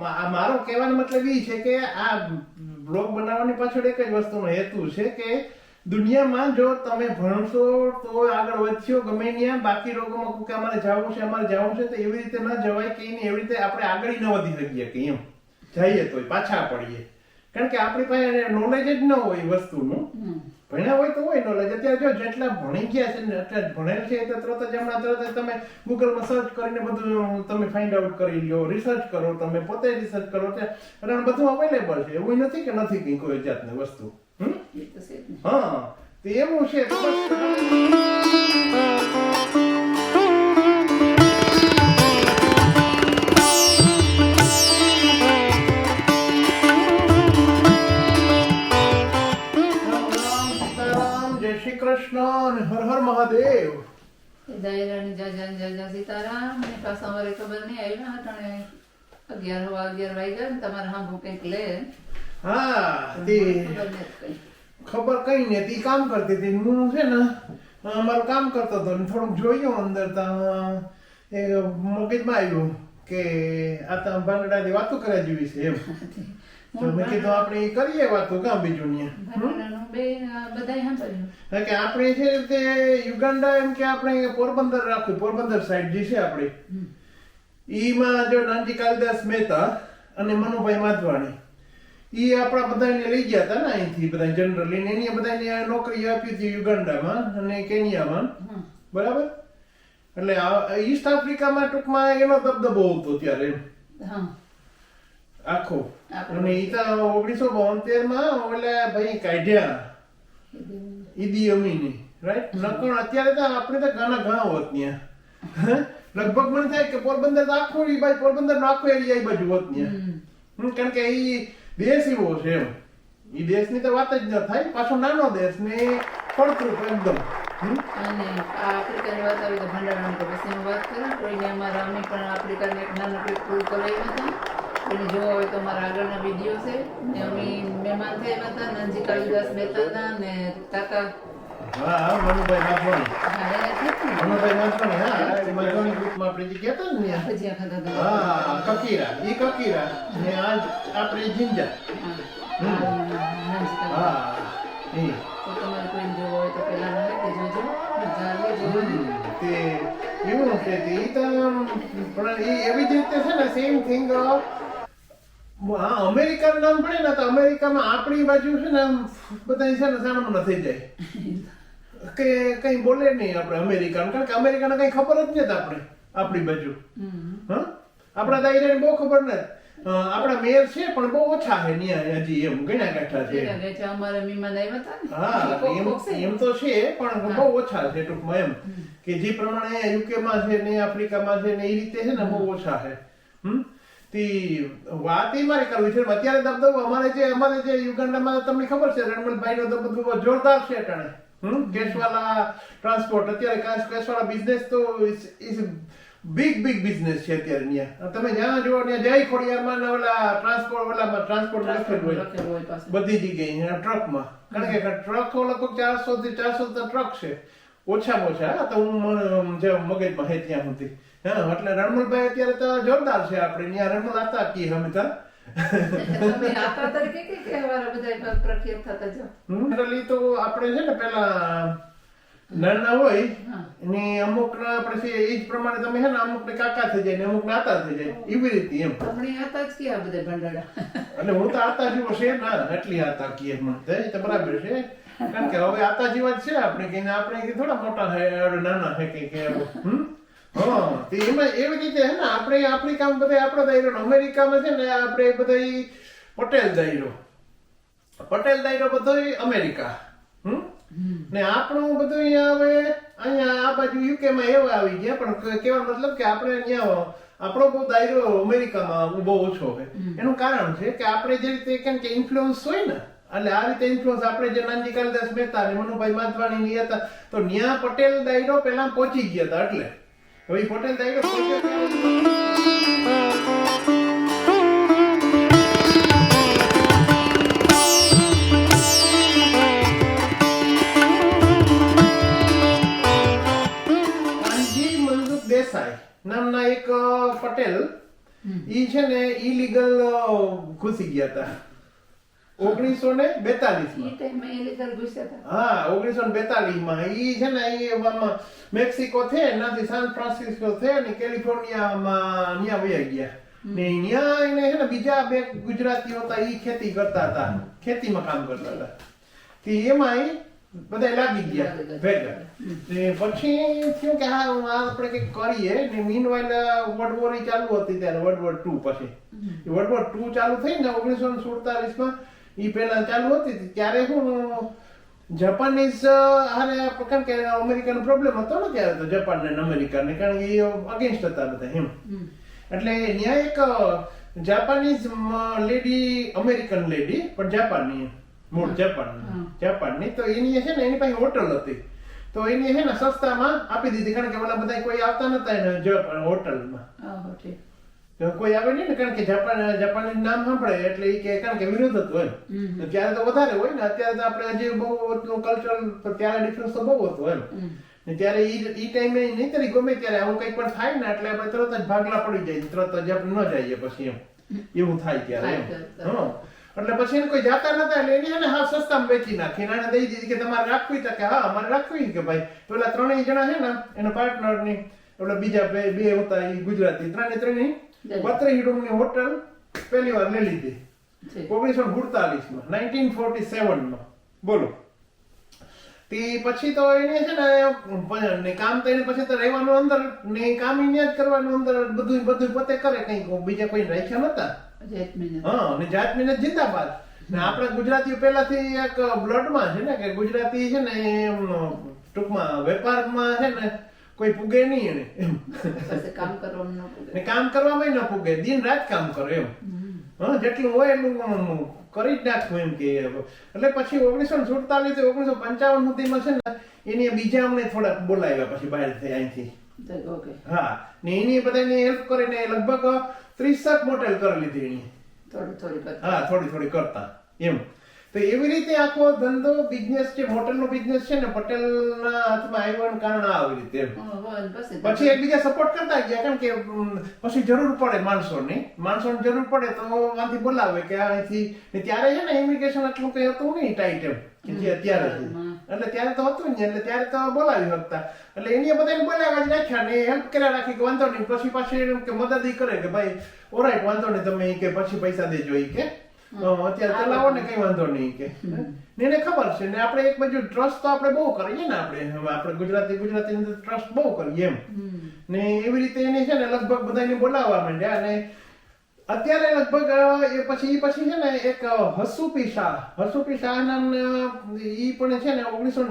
મારો કહેવાનો મતલબ એ છે કે આ બ્લોગ બનાવવાની પાછળ એક જ વસ્તુનો હેતુ છે કે દુનિયામાં જો તમે ભણશો તો આગળ વધશો, ગમે ત્યાં બાકી રોગોમાં કે અમારે જવું છે અમારે જવું છે, તો એવી રીતે ન જવાય કે એની એવી રીતે આપણે આગળ ન વધી શકીએ કે એમ. જઈએ તોય, પાછા પડીએ. કારણ કે આપણી પાસે નોલેજ જ ન હોય વસ્તુનું. ભણ્યા હોય તો હોય નોલેજ અત્યારે જો જેટલા ભણી ગયા છે ને એટલા જ ભણેલ છે તો તરત જ હમણાં તરત જ તમે ગૂગલમાં સર્ચ કરીને બધું તમે ફાઇન્ડ આઉટ કરી લ્યો રિસર્ચ કરો તમે પોતે રિસર્ચ કરો અને બધું અવેલેબલ છે એવું નથી કે નથી કંઈ કોઈ જાતની વસ્તુ. હમ. હા તો એવું છે અને હર હર મહાદેવ. એ જય જાજા ને જાજા સીતારામ. ને પાછા અમારે ખબર નહીં આવ્યા અટાણે અગિયાર હવા અગિયાર વાગ્યા ને તમારે હાંભું કંઈક લે. હા તે ખબર કંઈ. ને તી કામ કરતી હતી હું છે ને અમારું કામ કરતો હતો ને થોડુંક જોયું અંદર તો એ મગજમાં આવ્યું કે આ તો ભાંગડાની વાતો કર્યા જેવી છે એમ. તો મેં કીધું આપણે એ કરીએ વાતો કામ બીજું ને બે બધાય સાંભળ્યું. કારણ કે આપણે છે તે યુગાન્ડા એમ કે આપણે પોરબંદર રાખ્યું પોરબંદર સાઈડ જે છે આપણી. ઈમાં જો નાનજી કાલિદાસ મહેતા અને મનુભાઈ માધવાણી. એ આપણા બધાને લઈ ગયા હતા ને અહીંથી બધા જનરલી ને એની બધાને નોકરી આપી હતી યુગાન્ડામાં અને કેનિયામાં. બરાબર? એટલે ઈસ્ટ આફ્રિકામાં ટૂંકમાં એનો દબદબો હતો ત્યારે હા. આખો. આખો. અને એ તો ઓગણીસો બોતેરમાં ઓલા ભાઈ કાઢ્યા. ઈદી અમીની રાઈટ નકોણ અત્યારે તો આપણે તો ઘણા ઘણા હોત ત્યાં? લગભગ મને થાય કે પોરબંદર તો એ ભાઈ બાજુ પોરબંદર આખો એરિયા એ બાજુ હોત ત્યાં. કારણ કે એ દેશ એવો છે એમ. એ દેશની તો વાત જ ન થાય. પાછો નાનો દેશ ને ફળદ્રુપ એકદમ? અને આ આફ્રિકાની વાત આવી તો ભંડારાની તો પછી વાત કરું. કોઈને અમારા અમે પણ આફ્રિકાને એક નાનકડી ટૂર કરાવી હતા. કોઈને જોવા હોય તો મારા આગળના વીડિયો છે. ને અમે મહેમાન થયા હતા નંજી કાળીદાસ મહેતાના ને તાતા હા મનુભાઈ નાથવાણી હા એને થયા હતા ને? મનુભાઈ નાથવાણી હા એ માધવની ગ્રુપમાં આપણે જે કહેતા ને. ખાધા હા કકીરા એ કકીરા ને આજ આપણે જિંજા. હા. તો તમારે જોવા હોય તો પહેલા મને કે જોજો. મજા આવે તે એવું છે તે પણ એ એવી જ રીતે છે ને સેમ થિંગ અમેરિકાનું નામ પડે ને તો અમેરિકામાં આપણી બાજુ છે ને બધા છે ને સામાન્ય થઈ જાય. કે કઈ બોલે નહીં આપણે અમેરિકાનું કારણ કે અમેરિકાને કઈ ખબર જ નથી આપણે આપણી બાજુ. હા? આપણા દાયરાને બહુ ખબર નથી. અ, આપણા મેયર છે પણ બહુ ઓછા છે ન્યા હજી એમ ઘણા કાઠા છે. અમારા મહેમાન આવ્યા હતા ને. હા એમ એમ તો છે પણ બહુ ઓછા છે ટૂંકમાં એમ. કે જે પ્રમાણે યુકેમાં છે ને આફ્રિકામાં છે ને એ રીતે છે ને બહુ ઓછા છે. હમ? વાત એ મારે કરવી છે. અત્યારે દબદબો અમારે જે અમારે જે યુગાન્ડામાં તમને ખબર છે રણમલભાઈ નો દબદબો જોરદાર છે અટાણે હમ? કેશવાલા ટ્રાન્સપોર્ટ. અત્યારે કેશવાલા બિઝનેસ તો ઇઝ બિગ બિગ બિઝનેસ છે અત્યારે ત્યાં તમે જ્યાં જુઓ ત્યાં જય ખોડિયારમાં ઓલા ટ્રાન્સપોર્ટ ઓલામાં ટ્રાન્સપોર્ટ લખેલું હોય. બધી જગ્યાએ અહીંયા ટ્રકમાં. કારણ કે ટ્રક લગભગ ચારસો થી ચારસો તો ટ્રક છે. ઓછામાં ઓછા હા, તો હું જે મગજમાં હે ત્યાં સુધી. હા એટલે રણમલભાઈ અત્યારે તો જોરદાર છે આપણે. ત્યાં રણમલ હતા કીએ અમે તો. કે કે તો આપણે છે ને પેલા નાના હોય. ને અમુક ના આપણે છે એ જ પ્રમાણે તમે છે ને અમુક ને કાકા થઈ જાય ને અમુક નાતા થઈ જાય. એવી રીતે એમ. હતા જ કે આ બધા ભંડારા. એટલે હું તો આતા જેવો છે ના એટલી આતા કીએ મને તો. બરાબર છે. કારણ કે હવે આતા જેવા જ છે આપણે કે આપણે થોડા મોટા નાના છે કે કે હમ? એમાં એવી રીતે હે ને આપણે આફ્રિકામાં બધા આપણે દાયરો ને અમેરિકામાં છે ને આપણે બધા પટેલ દાયરો. પટેલ દાયરો બધો અમેરિકા. હમ? ને આપણું બધું અહીંયા હવે અહીંયા આ બાજુ યુકેમાં એવા આવી ગયા પણ કેવા મતલબ કે આપણે અહીંયા આપણો બહુ દાયરો અમેરિકામાં બહુ ઓછો હોય એનું કારણ છે કે આપણે જે રીતે કેમ કે ઇન્ફ્લુઅન્સ હોય ને એટલે આ રીતે ઇન્ફ્લુઅન્સ આપણે જે નાનજી કાલિદાસ મહેતા અને મનુભાઈ માધવાણી ની હતા તો ન્યા પટેલ દાયરો પેલા પહોંચી ગયા હતા એટલે. હવે ઈ પટેલ દાયરો પહોંચ્યો ત્યારે કાનજી મનસુખ દેસાઈ નામના એક પટેલ ઈ છે ને ઈલીગલ ઘૂસી ગયા હતા. ઓગણીસો ને બેતાલીસ. હા ઓગણીસો ને બેતાલીસમાં ઈ છે ને ઈ મેક્સિકો છે એનાથી સાન ફ્રાન્સિસ્કો છે ને કેલિફોર્નિયામાં ન્યા વયા ગયા. ને ન્યા એને છે ને બીજા બે ગુજરાતીઓ હતા ઈ ખેતી કરતા હતા. ખેતીમાં કામ કરતા હતા. કે એમાં ઈ બધા લાગી ગયા. ભેગા. ને પછી થયું કે હા આપણે કંઈક કરીએ. ને મીનવાઇલ વર્લ્ડ વોર ચાલુ હતી ત્યારે વર્લ્ડ વોર ટુ પછી. વર્લ્ડ વોર ટુ ચાલુ થઈ ને ઓગણીસો ને સુડતાલીસમાં ઈ પહેલા ચાલુ હતી ત્યારે હું જાપાનીઝ હારે કારણ કે અમેરિકાનો પ્રોબ્લેમ હતો ને ત્યારે તો જાપાન ને અમેરિકાને કારણ કે એ અગેન્સ્ટ હતા બધા એમ. એટલે ત્યાં એક જાપાનીઝ લેડી અમેરિકન લેડી પણ જાપાનની મૂળ જાપાન જાપાનની તો એની છે ને એની પાસે હોટલ હતી. તો એની છે ને સસ્તામાં આપી દીધી કારણ કે ઓલા બધા કોઈ આવતા નતા એને હોટલમાં કોઈ આવે નહીં ને કારણ કે જાપાન જાપાન નામ સાંભળે એટલે એ કે કારણ કે વિરોધ જ હોય. ત્યારે તો વધારે હોય ને અત્યારે તો આપણે હજી બહુ એટલું કલ્ચરલ ત્યારે ડિફરન્સ તો બહુ હતો એમ. ને ત્યારે ઈ ઈ ટાઈમે નહીં તરી ગમે ત્યારે આવું કઈ પણ થાય ને એટલે આપણે તરત જ ભાગલા પડી જાય તરત જ આપણે ન જઈએ પછી એમ. એવું થાય ત્યારે એમ. થાય. એટલે પછી એને કોઈ જાતા નતા એટલે એને હા સસ્તામાં વેચી નાખી. અને દઈ દીધી કે તમારે રાખવી તો કે હા અમારે રાખવી કે ભાઈ. પેલા ત્રણેય જણા છે ને એના પાર્ટનરની એટલે બીજા બે બે હતા એ ગુજરાતી ત્રણે ત્રણે બત્રીસ રૂમની હોટલ પહેલી વાર લઈ લીધી. ઓગણીસો માં નાઇન્ટીન ફોર્ટી સેવનમાં. બોલો. તે પછી તો એને છે ને કામ તો એને પછી તો રહેવાનું અંદર ને કામ એને જ કરવાનું અંદર બધું બધું પોતે કરે કંઈક. બીજા કોઈ રાખ્યા નતા. હા ને જાત મહેનત જિંદાબાદ. ને આપણા ગુજરાતીઓ પહેલાથી એક બ્લડમાં છે ને કે ગુજરાતી છે ને ટૂંકમાં વેપારમાં છે ને કોઈ પૂગે નહીં એને. એમ. કામ કરવામાં ન પૂગે. ને કામ કરવામાં ન પૂગે. દિન રાત કામ કરે એમ. હા જેટલું હોય એટલું કરી જ નાખવું એમ કે એટલે પછી ઓગણીસો સુડતાલીસ ઓગણીસો પંચાવન સુધીમાં છે ને એની બીજા અમને થોડાક બોલાવ્યા પછી બહારથી અહીંથી. ઠીક, ઓકે. હા ને એની બધાને હેલ્પ કરીને લગભગ ત્રીસક મોટેલ કરી લીધી એની. થોડી થોડી. હા થોડી થોડી કરતા. એમ. તો એવી રીતે આખો ધંધો બિઝનેસ છે હોટલનો બિઝનેસ છે ને પટેલના હાથમાં આવ્યાનું કારણ આવી રીતે પછી એકબીજા સપોર્ટ કરતા ગયા કારણ કે પછી જરૂર પડે માણસોની. માણસોની જરૂર પડે તો ત્યાંથી બોલાવે કે અહીંથી ત્યારે છે ને ઇમિગ્રેશન આટલું કઈ હતું નહીં ટાઈટ એમ કે જે અત્યારે હતું. એટલે ત્યારે તો હતું ને એટલે ત્યારે તો બોલાવી શકતા. એટલે એની બધાને બોલાવ્યા જ રાખ્યા ને હેલ્પ કર્યા રાખી કે વાંધો નહીં પછી પાછી એમ કે મદદ ઈ કરે કે ભાઈ ઓરાઈટ વાંધો નહીં તમે કે પછી પૈસા દેજો એ કે. અત્યારે ચલાવો ને કઈ વાંધો નહીં કે. એને ખબર છે ને આપણે એક બાજુ ટ્રસ્ટ તો આપણે બહુ કરીએ ને આપણે. હવે આપણે ગુજરાતી ગુજરાતી ટ્રસ્ટ બહુ કરીએ એમ. ને એવી રીતે એને છે ને લગભગ બધાને બોલાવવા માંડ્યા અને અત્યારે લગભગ એ પછી ઈ પછી છે ને એક હસુપી શાહ હસુપી શાહ નામના ઈ પણ છે ને ઓગણીસો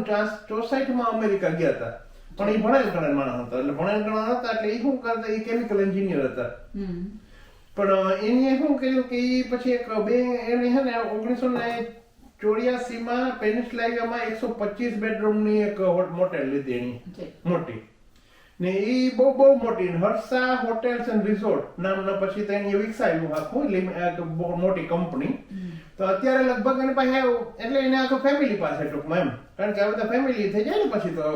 ચોસઠમાં અમેરિકા ગયા હતા. પણ ઈ ભણેલ ગણેલ માણસ હતા. એટલે ભણેલ ગણેલ હતા એટલે એ શું કરતા? ઈ કેમિકલ એન્જિનિયર હતા. પણ એની શું કર્યું કે પછી એક બે એને છે ને ઓગણીસો ને ચોર્યાસી માં પેનિસલાઇવામાં એકસો પચીસ બેડરૂમની એક મોટેલ લીધી એની. મોટી. ને એ બહુ બહુ મોટી હર્ષા હોટેલ્સ એન્ડ રિસોર્ટ નામના પછી તો એને વિકસાવ્યું આખું મોટી કંપની. તો અત્યારે લગભગ એની પાસે એટલે એને આખું ફેમિલી પાસે ટૂંકમાં એમ. કારણ કે હવે તો ફેમિલી થઈ જાય ને પછી તો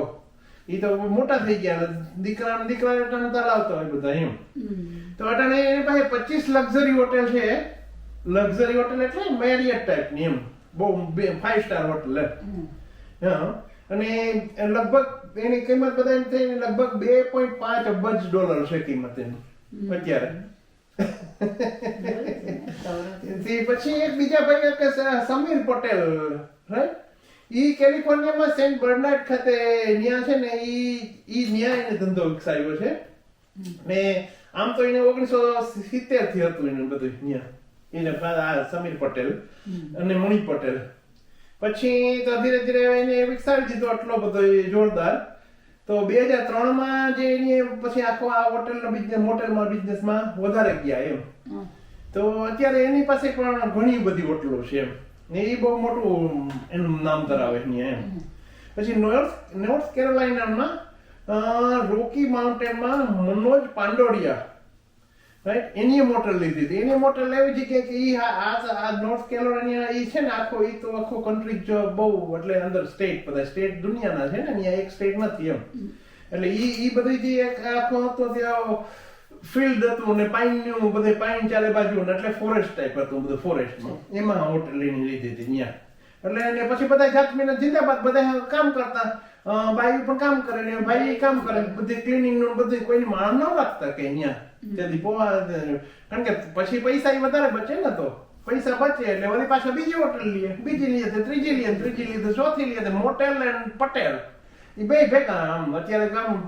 ઈ તો મોટા થઈ ગયા દીકરા દીકરા અટાણે તલાવતા હોય બધા એમ. તો અટાણે એની પાસે પચીસ લક્ઝરી હોટેલ છે. લક્ઝરી હોટેલ એટલે મેરિયટ ટાઈપની એમ. બહુ ફાઈવ સ્ટાર હોટેલ હા. અને લગભગ એની કિંમત બધા એમ થઈ લગભગ બે પોઈન્ટ પાંચ અબજ ડોલર છે કિંમત એની. અત્યારે. તે પછી એક બીજા ભાઈ સમીર પટેલ રાઈટ ઈ કેલિફોર્નિયામાં સેન્ટ બર્નાર્ડ ખાતે ન્યા છે ને ઈ ઈ ન્યા એને ધંધો વિકસાવ્યો છે. ને આમ તો એને ઓગણીસો સિત્તેરથી હતું એનું બધું ન્યા. એને આ સમીર પટેલ અને મણિ પટેલ. પછી તો ધીરે ધીરે એને વિકસાવી દીધો આટલો બધો જોરદાર. તો બે હજાર ત્રણમાં જે એની પછી આખો આ હોટેલનો બિઝનેસ હોટેલમાં બિઝનેસમાં વધારે ગયા એમ. તો અત્યારે એની પાસે પણ ઘણી બધી હોટલો છે એમ. ને એ બહુ મોટું એનું નામ ધરાવે છે એમ. પછી નોર્થ નોર્થ કેરોલાઇનામાં રોકી માઉન્ટેનમાં મનોજ પાંડોડિયા રાઈટ એની મોટર લીધી હતી. એની મોટર લેવી જગ્યાએ કે ઈ આ નોર્થ કેરોલાઇના ઈ છે ને આખો ઈ તો આખો કન્ટ્રી જ બહુ એટલે અંદર સ્ટેટ બધા સ્ટેટ દુનિયાના છે ને અહીંયા એક સ્ટેટ નથી એમ. એટલે ઈ ઈ બધી જે એક આખો હતો ત્યાં ફિલ્ડ હતું ને પાઇનનું બધે પાઇન ચારે બાજુ ને એટલે ફોરેસ્ટ ટાઈપ હતું બધું ફોરેસ્ટમાં એમાં હોટલ લઈને લીધી હતી ત્યાં. એટલે એને પછી બધા જાત મહિના જિંદાબાદ બધા કામ કરતા. ભાઈ પણ કામ કરે ને ભાઈ કામ કરે. બધી ક્લિનિંગનું બધું કોઈને માણ ન રાખતા કે અહીંયા. ત્યાંથી પોવા કારણ કે પછી પૈસા ય વધારે બચે ને તો. પૈસા બચે એટલે વળી પાછા બીજી હોટલ લઈએ. બીજી લઈએ ત્રીજી લઈએ ત્રીજી લઈએ ચોથી લઈએ મોટેલ એન્ડ પટેલ. એ બે ભેગા આમ. અત્યારે આમ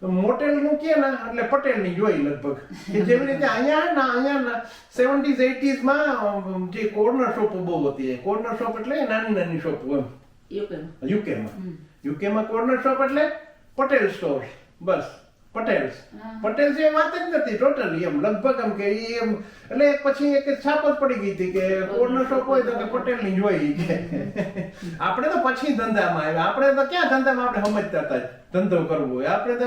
મોટેલનું કે ને એટલે પટેલની જોઈ લગભગ. કે જેવી રીતે અહીંયા ના અહીંયા સેવન્ટીઝ એટીઝમાં જે કોર્નર શોપ બહુ હતી કોર્નર શોપ એટલે નાની નાની શોપ એમ. યુકેમાં યુકેમાં યુકેમાં કોર્નર શોપ એટલે પટેલ સ્ટોર બસ પટેલ્સ. પટેલ જે વાત જ નથી ટોટલી એમ. લગભગ એમ કે એમ એટલે પછી એક છાપ જ પડી ગઈ હતી કે કોર્નર શોપ હોય તો કે પટેલની કે. આપણે તો પછી ધંધામાં આવ્યા. આપણે તો ક્યાં ધંધામાં આપણે સમજતા હતા? ધંધો કરવો હોય. આપણે તો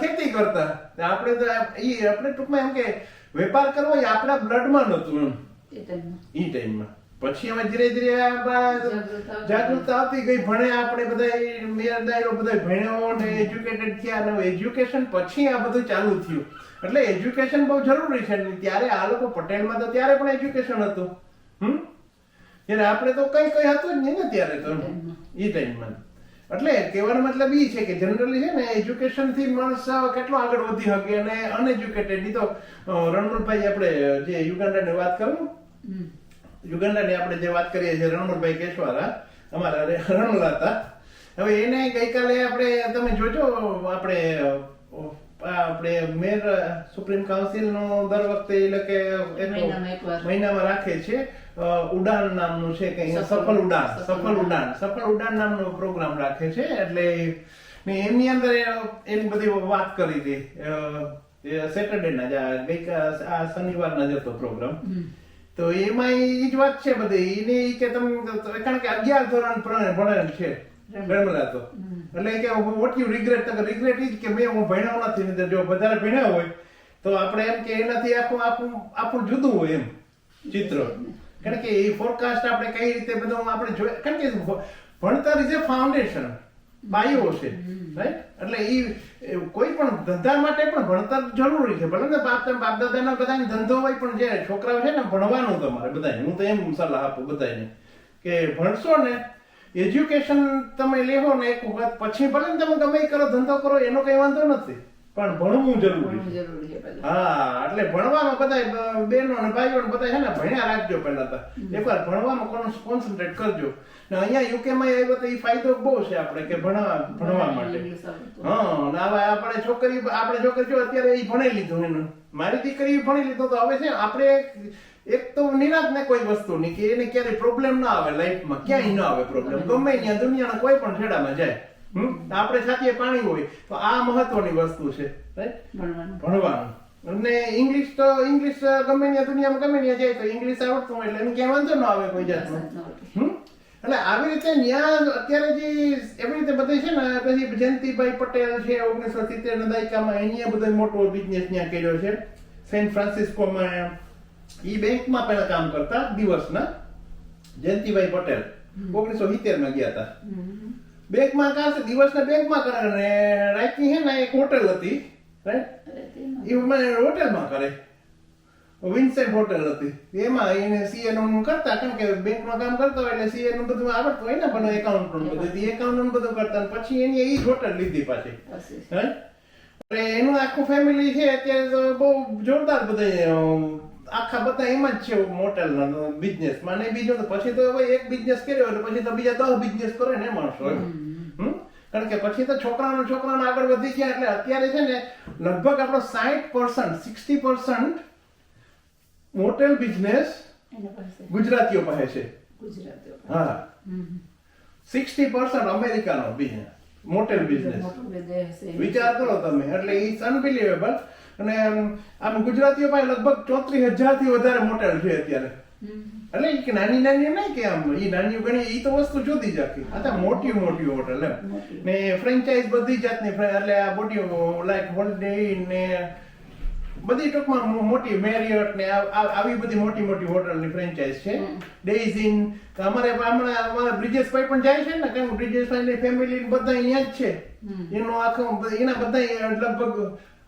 ખેતી કરતા. આપણે તો ઈ આપણે ટૂંકમાં એમ કે વેપાર કરવો એ આપણા બ્લડમાં નહોતું એમ. એ ટાઈમમાં. ઈ ટાઈમમાં. પછી અમે ધીરે ધીરે જાગૃતતા જાગૃતતા આવતી ગઈ. ભણે આપણે બધા મેયર દાયરો બધા ભણ્યો ને એજ્યુકેટેડ થયા ને એજ્યુકેશન પછી આ બધું ચાલુ થયું. એટલે એજ્યુકેશન બહુ જરૂરી છે ત્યારે આ લોકો પટેલમાં તો ત્યારે પણ એજ્યુકેશન હતું. હમ? ત્યારે આપણે તો કઈ કઈ હતું જ નહીં ને ત્યારે તો. એ ટાઈમમાં એટલે કહેવાનો મતલબ એ છે કે જનરલી છે ને એજ્યુકેશનથી માણસ કેટલો આગળ વધી શકે અને અનએજ્યુકેટેડ તો અ, આપણે જે યુગાન્ડાની વાત કરું? યુગાંડા યુગાન્ડાની આપણે જે વાત કરીએ છીએ રણમલભાઈ કેશવારા અમારા રણમલા હતા હવે એને ગઈકાલે આપણે તમે જોજો આપણે આપણે મેર સુપ્રીમ કાઉન્સિલ નો દર વખતે એટલે કે મહિનામાં રાખે છે. ઉડાન નામનું છે કે સફળ ઉડાન સફળ ઉડાન. સફળ ઉડાન નામનો પ્રોગ્રામ રાખે છે. એટલે ને એમની અંદર એ- એની બધી વાત કરી હતી સેટરડે ના જ આ ગઈકા આ શનિવારના જ હતો પ્રોગ્રામ. તો એમાં એ જ વાત છે બધી. એને કે તમે કારણ કે અગિયાર ધોરણ ભણેલ છે. રમલા તો એટલે કે વોટ યુ રિગ્રેટ તો રિગ્રેટ ઇઝ કે મેં હું ભણ્યો નથી અંદર જો વધારે ભણ્યા હોય, તો આપણે એમ કે એનાથી આખું આપણું આપણું જુદું હોય એમ ચિત્ર. કારણ કે એ ફોરકાસ્ટ આપણે કઈ રીતે બધું આપણે જોઈએ કારણ કે ભણતર ઇઝ એ ફાઉન્ડેશન બાયો છે રાઈટ એટલે ઈ કોઈ પણ ધંધા માટે પણ ભણતર જરૂરી છે. ભલે ને બાપ બાપ દાદાના બધાને ધંધો હોય, પણ જે છોકરાઓ છે ને ભણવાનું તમારે બધાને હું તો એમ સલાહ આપું બધાને કે ભણશો ને એજ્યુકેશન તમે લેવો ને એક વખત પછી ભલે ને તમે ગમે કરો ધંધો કરો એનો કઈ વાંધો નથી. પણ ભણવું જરૂરી છે. હા એટલે ભણવામાં બધા બહેનો અને ભાઈઓ ને બધા છે ને ભણ્યા રાખજો પહેલા તો. એકવાર ભણવામાં કોન્સન્ટ્રેટ કરજો. ને અહીંયા યુકેમાં આવ્યો તો એ ફાયદો બહુ છે આપણે કે ભણવા ભણવા માટે. હા ને હવે આપણે છોકરી આપણે છોકરી જો અત્યારે એ ભણી લીધું એનું. મારી દીકરી ભણી લીધું તો હવે છે આપણે એક તો નિરાશ ને કોઈ વસ્તુની કે એને ક્યારેય પ્રોબ્લેમ ના આવે લાઈફમાં ક્યાંય ન આવે પ્રોબ્લેમ ગમે ત્યાં દુનિયાના કોઈ પણ છેડામાં જાય આપણે સાથે પાણી હોય તો આ મહત્વની વસ્તુ છે ભણવાનું. અને ઇંગ્લિશ તો ઇંગ્લિશ ગમે ત્યાં દુનિયામાં ગમે ત્યાં જાય તો ઇંગ્લિશ આવડતું હોય એટલે એને ક્યાંય વાંધો ન આવે કોઈ જાતનો? એટલે આવી રીતે ત્યાં અત્યારે જે એવી રીતે બધી છે ને પછી જયંતિભાઈ પટેલ છે ઓગણીસો સિત્તેર ના દાયકામાં એની બધો મોટો બિઝનેસ ત્યાં કર્યો છે. સેન્ટ ફ્રાન્સિસ્કોમાં ઈ બેંકમાં પહેલા કામ કરતા દિવસના. જયંતિભાઈ પટેલ ઓગણીસો સિત્તેરમાં ગયા હતા. બેંકમાં કામ છે દિવસના બેંકમાં કરે ને રાતની હે ને એક હોટેલ હતી રાઈટ એ હોટેલમાં કરે. વિન્સેન્ટ હોટેલ હતી. એમાં એને સીએ નું કરતા કારણ કે બેંકમાં કામ કરતા હોય એટલે સીએ નું બધું આવડતું હોય ને પણ એકાઉન્ટનું બધું. એકાઉન્ટનું બધું કરતા પછી એની એ જ હોટેલ લીધી પાછી. હે? એટલે એનું આખું ફેમિલી છે અત્યારે બહુ જોરદાર બધા આખા બધા એમાં જ છે મોટેલ બિઝનેસમાં. ને બીજો તો પછી તો હવે એક બિઝનેસ કર્યો એટલે પછી તો બીજા દસ બિઝનેસ કરે ને માણસો કારણ કે પછી તો છોકરાનો છોકરાનો આગળ વધી ગયા એટલે અત્યારે છે ને લગભગ આપણો સાહીઠ percent sixty percent motel business ગુજરાતીઓ પાસે છે. હા. સિક્સટી પર્સન્ટ અમેરિકાનો મોટેલ બિઝનેસ. વિચાર કરો તમે એટલે ઇટ્સ અનબિલિવેબલ અને આમ ગુજરાતીઓ પાસે લગભગ ચોત્રીસ હજારથી વધારે મોટેલ છે અત્યારે. એટલે કે નાની નાની નહીં કે આમ એ નાની ગણી એ તો વસ્તુ જુદી જ આખી. આ મોટી મોટી હોટલ એમ. ને ફ્રેન્ચાઇઝ બધી જાતની એટલે આ બોડી લાઈક હોલિડે ને બધી ટૂંકમાં મોટી મેરિયટ ને આવી બધી મોટી મોટી હોટલની ફ્રેન્ચાઇઝ છે. તો અમારે હમણાં અમારા બ્રિજેશભાઈ પણ જાય છે ને કેમ બ્રિજેશભાઈ ની ફેમિલી બધા અહીંયા જ છે. એનો આખો એના બધા લગભગ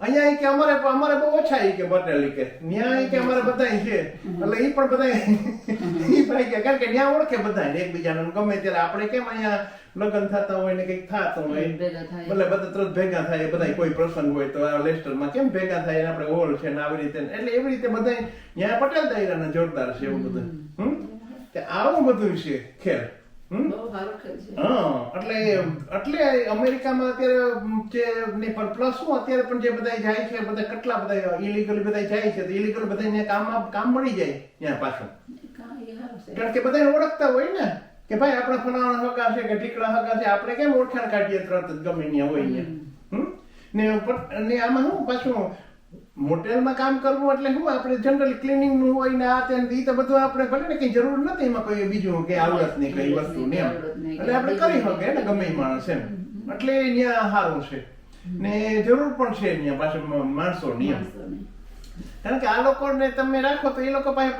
અહીંયા કે અમારે અમારે બહુ ઓછા કે પટેલ ઈ કે ન્યા કે અમારે બધાય છે. એટલે એ પણ બધાય ઈ ભાઈ કે કારણ કે ન્યા ઓળખે બધાય એકબીજાને. ગમે ત્યારે આપણે કેમ અહીંયા લગ્ન થતા હોય ને કંઈક થતું હોય એટલે બધા તરત ભેગા થાય બધા કોઈ પ્રસંગ હોય તો આ લેસ્ટરમાં કેમ ભેગા થાય આપણે હોલ છે ને આવી રીતે એટલે એવી રીતે બધા ન્યા પટેલ દાયરાના જોરદાર છે એવું બધું. હમ. આવું બધું છે. ખેર. એટલે એટલે અમેરિકામાં અત્યારે જે ને પણ પ્લસ શું અત્યારે પણ જે બધા જાય છે બધા કેટલા બધા ઇલીગલી બધા જાય છે તો ઇલીગલ બધા કામ કામ મળી જાય ત્યાં પાછું. કારણ કે બધાને ઓળખતા હોય ને કે ભાઈ આપણા ફલાણા હકા છે કે ઢીકડા હકા છે આપણે કેમ ઓળખાણ કાઢીએ તરત જ ગમે ત્યાં હોય હમ? ને ને આમાં શું પાછું મોટેલમાં કામ કરવું એટલે શું આપણે જનરલ ક્લિનિંગનું હોય ને આ તે ઈ તો બધું આપણે ભલે ને કઈ જરૂર નથી એમાં કોઈ બીજું કે આવડત નહીં કઈ વસ્તુ ને એટલે આપણે કરી શકીએ ને ગમે માણસ એમ. એટલે ત્યાં સારું છે. ને જરૂર પણ છે ત્યાં પાછું માણસો નિયમ કારણ કે આ લોકોને તમે રાખો તો એ લોકો પાસે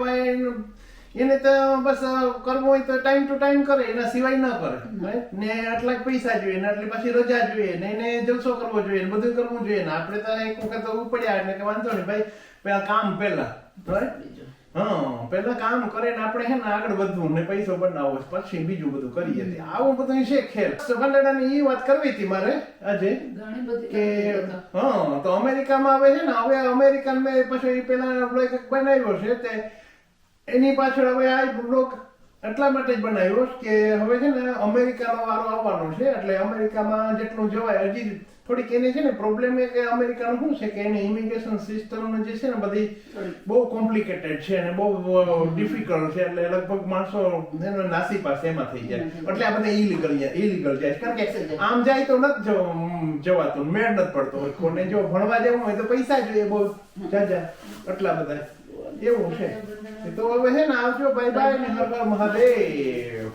એને તો બસ કરવું હોય તો ટાઈમ ટુ ટાઈમ કરે એના સિવાય ન કરે. ને આટલા પૈસા જોઈએ ને આટલી પાછી રજા જોઈએ ને એને જલસો કરવો જોઈએ ને બધું કરવું જોઈએ. ને આપણે તો એક વખત ઉપડ્યા એટલે કે વાંધો નહીં ભાઈ પેલા કામ પહેલા? બીજું. હા પેલા કામ કરે ને આપણે હે ને આગળ વધવું ને પૈસો બનાવવો પછી બીજું બધું કરીએ છીએ. આવું બધું છે ખેલ. ભંડારાની એ વાત કરવી હતી મારે આજે કે. હા તો અમેરિકામાં આવે છે ને હવે અમેરિકન મેં પછી પેલા બ્લોગ બનાવ્યો છે તે એની પાછળ હવે આ બ્લોક એટલા માટે જ બનાવ્યો કે હવે છે ને અમેરિકાનો વારો આવવાનો છે. એટલે અમેરિકામાં જેટલું જવાય હજી થોડીક એને છે ને પ્રોબ્લેમ એ કે અમેરિકાનું શું છે કે એની ઇમિગ્રેશન સિસ્ટમ જે છે ને બધી બહુ કોમ્પ્લિકેટેડ છે અને બહુ ડિફિકલ્ટ છે. એટલે લગભગ માણસો એનો નાસી પાસે એમાં થઈ જાય. એટલે આ બધા ઇલીગલ ઇલીગલ જાય. કારણ કે આમ જાય તો નથી જવાતું મેળ નથી પડતો. હોય કોને જો ભણવા જવું હોય તો પૈસા જોઈએ બહુ. જાજા એટલા બધા. એવું છે. તો હવે હે ને આવજો. બાય બાય ને હર હર મહાદેવ